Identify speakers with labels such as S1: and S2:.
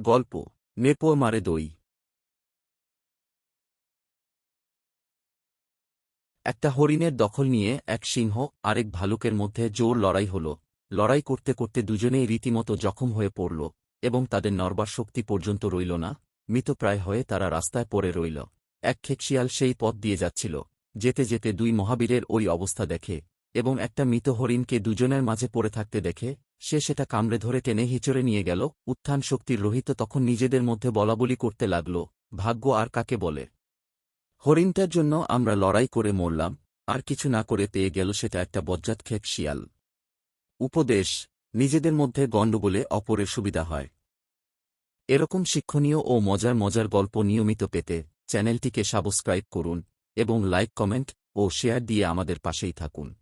S1: গল্প, নেপো মারে দই। একটা হরিণের দখল নিয়ে এক সিংহ আরেক ভালুকের মধ্যে জোর লড়াই হল। লড়াই করতে করতে দুজনেই রীতিমতো জখম হয়ে পড়ল এবং তাদের নরবার শক্তি পর্যন্ত রইল না। মৃতপ্রায় হয়ে তারা রাস্তায় পড়ে রইল। এক খেকশিয়াল সেই পথ দিয়ে যাচ্ছিল। যেতে যেতে দুই মহাবীরের ওই অবস্থা দেখে এবং একটা মৃত হরিণকে দুজনের মাঝে পড়ে থাকতে দেখে সে সেটা কামড়ে ধরে টেনে হিচড়ে নিয়ে গেল। উত্থান শক্তির রহিত তখন নিজেদের মধ্যে বলাবলি করতে লাগল। ভাগ্য আর কাকে বলে? হরিণটার জন্য আমরা লড়াই করে মরলাম। আর কিছু না করে পেয়ে গেল সেটা একটা বজ্জাত খেক শিয়াল। উপদেশ, নিজেদের মধ্যে গণ্ডগোলে অপরের সুবিধা হয়। এরকম শিক্ষণীয় ও মজার মজার গল্প নিয়মিত পেতে চ্যানেলটিকে সাবস্ক্রাইব করুন এবং লাইক, কমেন্ট ও শেয়ার দিয়ে আমাদের পাশেই থাকুন।